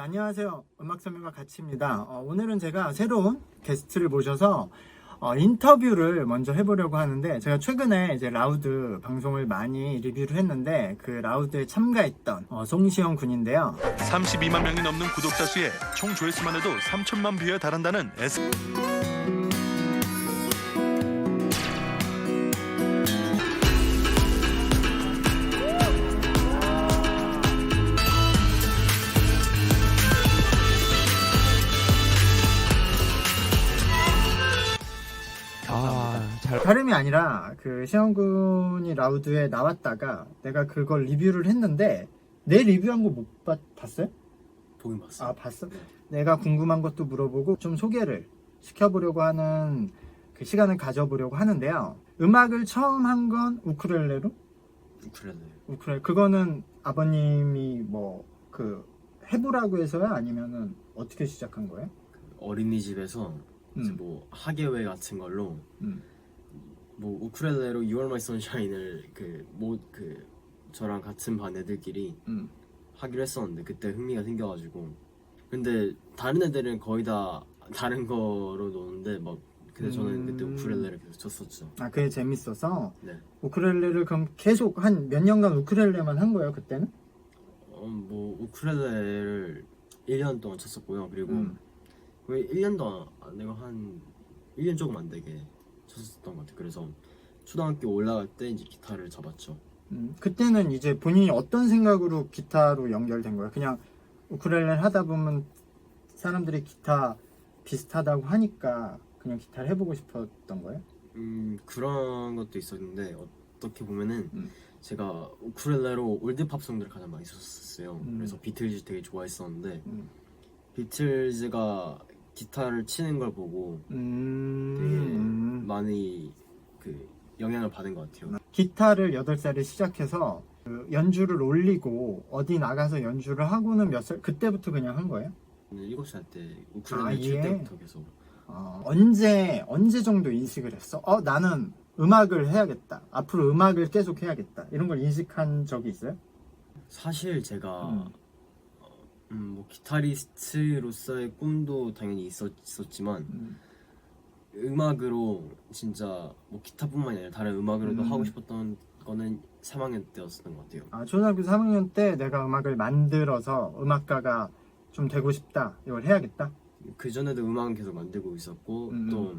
자, 안녕하세요. 음악설명가 가치입니다. 어, 오늘은 제가 새로운 게스트를 모셔서 어, 인터뷰를 먼저 해보려고 하는데 제가 최근에 이제 라우드 방송을 많이 리뷰를 했는데 그 라우드에 참가했던 어, 송시영 군인데요. 32만 명이 넘는 구독자 수에 총 조회수만 해도 3천만 뷰에 달한다는 S 다름이 아니라 그 시영 군이 라우드에 나왔다가 내가 그걸 리뷰를 했는데 내 리뷰한 거 못 봤어요? 보긴 봤어. 아 봤어? 내가 궁금한 것도 물어보고 좀 소개를 시켜보려고 하는 그 시간을 가져보려고 하는데요. 음악을 처음 한 건 우쿨렐레로? 우쿨렐레. 우쿨렐레 그거는 아버님이 뭐 그 해보라고 해서요? 아니면은 어떻게 시작한 거예요? 어린이집에서 음. 뭐 학예회 같은 걸로 음. 뭐 우쿨렐레로 You Are My Sunshine을 그뭐그 저랑 같은 반 애들끼리 음. 하기로 했었는데 그때 흥미가 생겨가지고 근데 다른 애들은 거의 다 다른 거로 노는데 막 근데 저는 그때 음. 우쿨렐레를 계속 쳤었죠. 아 그게 재밌어서 네. 우쿨렐레를 그럼 계속 한 몇 년간 우쿨렐레만 한 거예요 그때는? 어, 뭐 우쿨렐레를 1년 동안 쳤었고요. 그리고 음. 거의 1년 동안 안 되고 한 1년 조금 안 되게 쳤었던 것 같아요. 그래서 초등학교 올라갈 때 이제 기타를 잡았죠. 음, 그때는 이제 본인이 어떤 생각으로 기타로 연결된 거예요? 그냥 우쿨렐레를 하다 보면 사람들이 기타 비슷하다고 하니까 그냥 기타를 해보고 싶었던 거예요? 음 그런 것도 있었는데 어떻게 보면은 음. 제가 우쿨렐레로 올드 팝 송들을 가장 많이 썼었어요. 음. 그래서 비틀즈 되게 좋아했었는데 음. 비틀즈가 기타를 치는 걸 보고 되게 음, 많이 그 영향을 받은 것 같아요. 기타를 8살에 시작해서 그 연주를 올리고 어디 나가서 연주를 하고는 몇 살? 그때부터 그냥 한 거예요? 7살 때 우쿨렐레 아, 칠 예. 때부터 계속 어, 언제 언제 정도 인식을 했어? 어 나는 음악을 해야겠다. 앞으로 음악을 계속 해야겠다. 이런 걸 인식한 적이 있어요? 사실 제가 음. 어, 음, 뭐 기타리스트로서의 꿈도 당연히 있었지만 음. 음악으로 진짜 뭐 기타뿐만이 아니라 다른 음악으로도 음. 하고 싶었던 거는 3학년 때였었던 것 같아요. 아, 초등학교 3학년 때 내가 음악을 만들어서 음악가가 좀 되고 싶다. 이걸 해야겠다. 그 전에도 음악은 계속 만들고 있었고 음. 또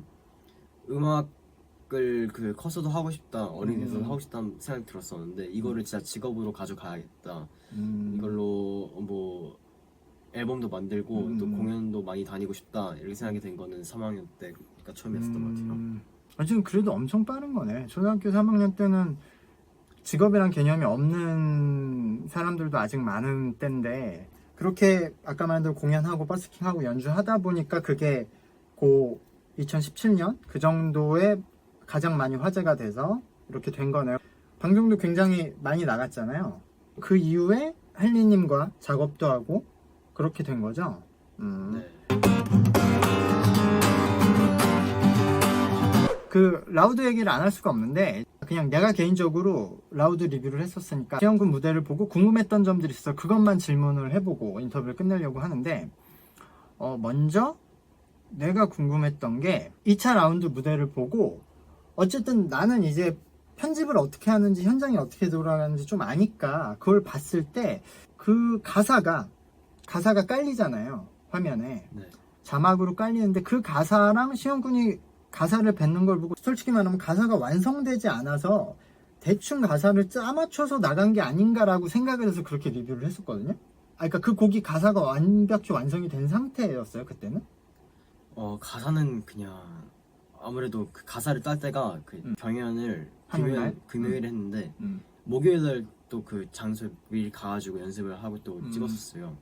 음악을 그 커서도 하고 싶다 어린이 돼서 음. 하고 싶다는 생각이 들었었는데 이거를 진짜 직업으로 가져가야겠다 음. 이걸로 뭐 앨범도 만들고 음. 또 공연도 많이 다니고 싶다 이렇게 생각이 된 거는 3학년 때가 처음이었던 것 같아요. 음. 아, 지금 그래도 엄청 빠른 거네. 초등학교 3학년 때는 직업이란 개념이 없는 사람들도 아직 많은 때인데 그렇게 아까 말한 대로 공연하고 버스킹하고 연주하다 보니까 그게 고 2017년 그 정도에 가장 많이 화제가 돼서 이렇게 된 거네요. 방송도 굉장히 많이 나갔잖아요. 그 이후에 헨리님과 작업도 하고 그렇게 된 거죠. 음. 네. 그 라우드 얘기를 안 할 수가 없는데 그냥 내가 개인적으로 라우드 리뷰를 했었으니까 시영군 무대를 보고 궁금했던 점들이 있어 그것만 질문을 해보고 인터뷰를 끝내려고 하는데 어 먼저 내가 궁금했던 게 2차 라운드 무대를 보고 어쨌든 나는 이제 편집을 어떻게 하는지 현장이 어떻게 돌아가는지 좀 아니까 그걸 봤을 때 그 가사가 가사가 깔리잖아요 화면에 네. 자막으로 깔리는데 그 가사랑 시영군이 가사를 뱉는 걸 보고 솔직히 말하면 가사가 완성되지 않아서 대충 가사를 짜맞춰서 나간 게 아닌가라고 생각을 해서 그렇게 리뷰를 했었거든요. 아, 그러니까 그 곡이 가사가 완벽히 완성이 된 상태였어요 그때는. 어 가사는 그냥 아무래도 그 가사를 딸 때가 그 음. 경연을 금요일 날? 금요일에 했는데 음. 목요일 날 또 그 장소에 미리 가가지고 연습을 하고 또 음. 찍었었어요.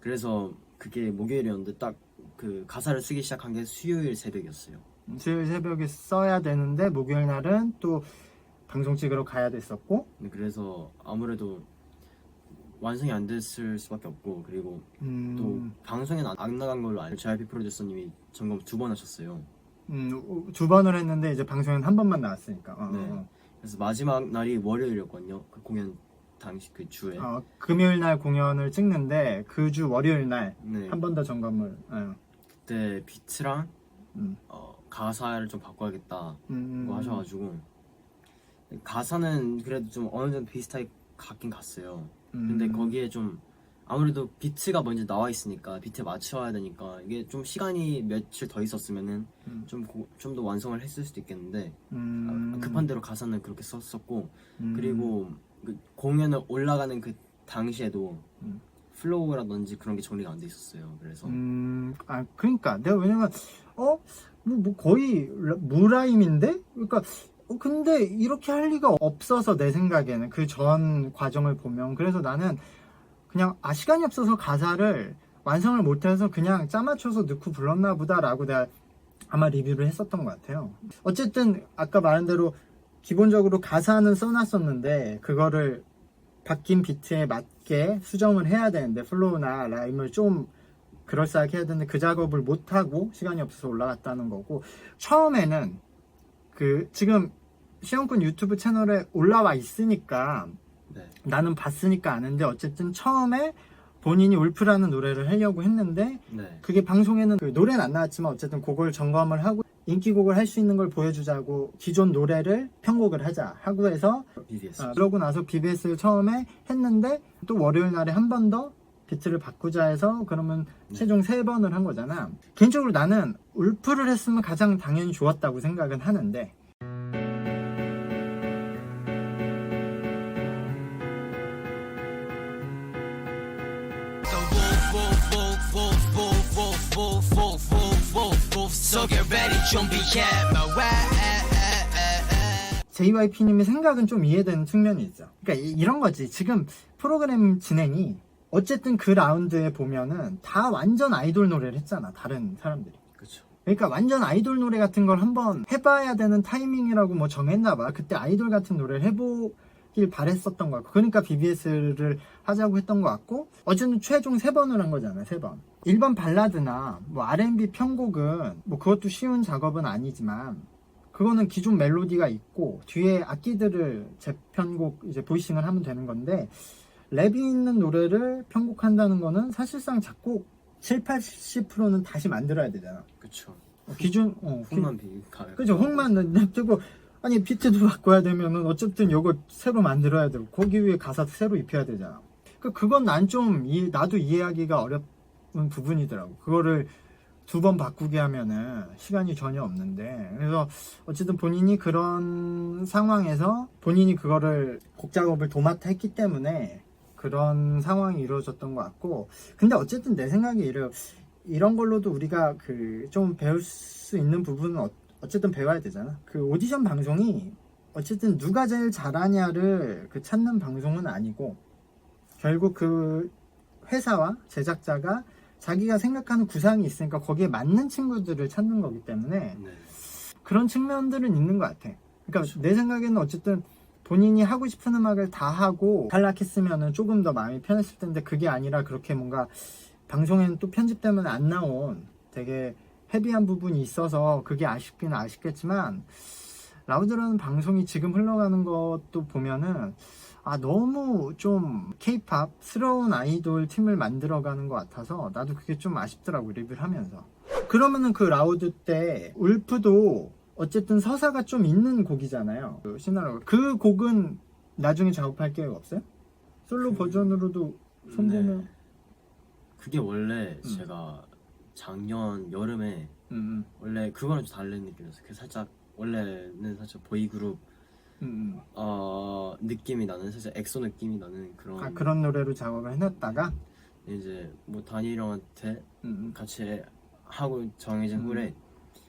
그래서 그게 목요일이었는데 딱 그 가사를 쓰기 시작한 게 수요일 새벽이었어요. 수요일 새벽에 써야 되는데 목요일 날은 또 방송 찍으러 가야 됐었고. 네, 그래서 아무래도 완성이 안 됐을 수밖에 없고 그리고 음, 또 방송에 안- 안 나간 걸로 알고 JYP 프로듀서님이 점검 두 번 하셨어요. 음, 두 번을 했는데 이제 방송엔 한 번만 나왔으니까. 어, 네. 어. 그래서 마지막 날이 월요일이었거든요. 그 공연 당시 그 주에 어, 금요일 날 공연을 찍는데 그 주 월요일 날한네번더 점검을. 어. 그때 비트랑 음. 어, 가사를 좀 바꿔야겠다 음, 고 하셔가지고 가사는 그래도 좀 어느 정도 비슷하게 갔긴 갔어요. 음. 근데 거기에 좀 아무래도 비트가 먼저 나와 있으니까 비트에 맞춰야 되니까 이게 좀 시간이 며칠 더 있었으면은 음. 좀좀 더 완성을 했을 수도 있겠는데 음. 아, 급한 대로 가사는 그렇게 썼었고 음. 그리고 그 공연을 올라가는 그 당시에도 음. 플로우라든지 그런 게 정리가 안 돼 있었어요. 그래서 음, 아, 그러니까 내가 왜냐면 어, 뭐, 뭐 거의 라- 무라임인데, 그러니까 어, 근데 이렇게 할 리가 없어서 내 생각에는 그 전 과정을 보면 그래서 나는 그냥 아 시간이 없어서 가사를 완성을 못해서 그냥 짜맞춰서 넣고 불렀나 보다라고 내가 아마 리뷰를 했었던 것 같아요. 어쨌든 아까 말한 대로 기본적으로 가사는 써놨었는데 그거를 바뀐 비트에 맞게 수정을 해야 되는데 플로우나 라임을 좀 그럴싸하게 해야 되는데 그 작업을 못하고 시간이 없어서 올라갔다는 거고 처음에는 그 지금 시영군 유튜브 채널에 올라와 있으니까 네. 나는 봤으니까 아는데 어쨌든 처음에 본인이 울프라는 노래를 하려고 했는데 네. 그게 방송에는 그 노래는 안 나왔지만 어쨌든 그걸 점검을 하고 인기곡을 할 수 있는 걸 보여주자고 기존 노래를 편곡을 하자 하고 해서 BBS. 아, 그러고 나서 BBS를 처음에 했는데 또 월요일 날에 한 번 더 비트를 바꾸자 해서 그러면 네. 최종 세 번을 한 거잖아. 개인적으로 나는 울프를 했으면 가장 당연히 좋았다고 생각은 하는데 JYP님의 생각은 좀 이해되는 측면이 있죠. 그러니까 이- 이런 거지. 지금 프로그램 진행이 어쨌든 그 라운드에 보면은 다 완전 아이돌 노래를 했잖아. 다른 사람들이. 그렇죠. 그러니까 완전 아이돌 노래 같은 걸 한번 해봐야 되는 타이밍이라고 뭐 정했나 봐. 그때 아이돌 같은 노래를 해보길 바랬었던 것 같고. 그러니까 BBS를 하자고 했던 것 같고. 어쨌든 최종 세 번을 한 거잖아요. 세 번. 일반 발라드나 뭐 R&B 편곡은 뭐 그것도 쉬운 작업은 아니지만 그거는 기존 멜로디가 있고 뒤에 악기들을 재편곡 이제 보이싱을 하면 되는 건데 랩이 있는 노래를 편곡한다는 거는 사실상 작곡 7, 80%는 다시 만들어야 되잖아. 그렇죠. 어, 기준 어, 기- 훅만 비 가. 그죠 훅만 냅두고 아니 비트도 바꿔야 되면은 어쨌든 요거 새로 만들어야 되고 거기 위에 가사도 새로 입혀야 되잖아. 그 그건 난 좀 나도 이해하기가 어려운 부분이더라고. 그거를 두 번 바꾸게 하면은 시간이 전혀 없는데 그래서 어쨌든 본인이 그런 상황에서 본인이 그거를 곡 작업을 도맡아 했기 때문에 그런 상황이 이루어졌던 것 같고 근데 어쨌든 내 생각에 이래 이런 걸로도 우리가 그 좀 배울 수 있는 부분은 어, 어쨌든 배워야 되잖아. 그 오디션 방송이 어쨌든 누가 제일 잘하냐를 그 찾는 방송은 아니고 결국 그 회사와 제작자가 자기가 생각하는 구상이 있으니까 거기에 맞는 친구들을 찾는 거기 때문에 네. 그런 측면들은 있는 것 같아. 그러니까 내 생각에는 어쨌든 본인이 하고 싶은 음악을 다 하고 탈락했으면은 조금 더 마음이 편했을 텐데 그게 아니라 그렇게 뭔가 방송에는 또 편집 때문에 안 나온 되게 헤비한 부분이 있어서 그게 아쉽기는 아쉽겠지만 라우드라는 방송이 지금 흘러가는 것도 보면은 아 너무 좀 케이팝스러운 아이돌 팀을 만들어가는 것 같아서 나도 그게 좀 아쉽더라고 리뷰를 하면서 그러면은 그 라우드 때 울프도 어쨌든 서사가 좀 있는 곡이잖아요 그 시나리오 그 곡은 나중에 작업할 계획 없어요? 솔로 그- 버전으로도 손보면 네. 그게 원래 음. 제가 작년 여름에 음, 원래 그거랑 좀 다른 느낌이었어요. 그 살짝 원래는 살짝 보이그룹 음, 음. 어 느낌이 나는 살짝 엑소 느낌이 나는 그런 아 그런 노래로 작업을 해놨다가 이제 뭐 다니 형한테 음, 같이 하고 정해진 음. 후에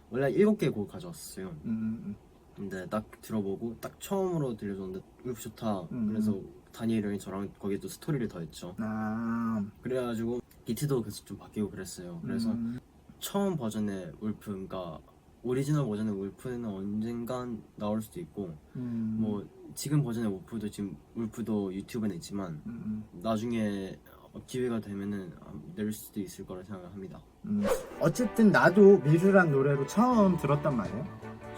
원래 일곱 개 곡 가져왔어요. 음, 음, 근데 딱 들어보고 딱 처음으로 들려줬는데 울프 좋다. 음. 그래서 다니엘 형이 저랑 거기에 또 스토리를 더했죠. 아 그래가지고 비트도 계속 좀 바뀌고 그랬어요. 그래서 음, 처음 버전의 울프, 그러니까 오리지널 버전의 울프는 언젠간 나올 수도 있고 음, 뭐 지금 버전의 울프도 지금 울프도 유튜브에 있지만 음, 나중에 기회가 되면은 낼 수도 있을 거라 생각합니다. 음. 어쨌든 나도 미르란 노래로 처음 들었단 말이에요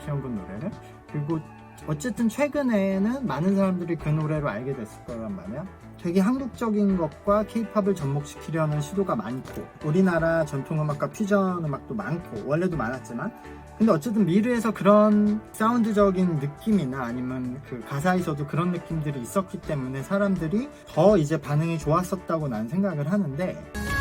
시험군 노래를 그리고 어쨌든 최근에는 많은 사람들이 그 노래로 알게 됐을 거란 말이야. 되게 한국적인 것과 케이팝을 접목시키려는 시도가 많고 우리나라 전통음악과 퓨전 음악도 많고 원래도 많았지만 근데 어쨌든 미르에서 그런 사운드적인 느낌이나 아니면 그 가사에서도 그런 느낌들이 있었기 때문에 사람들이 더 이제 반응이 좋았었다고 난 생각을 하는데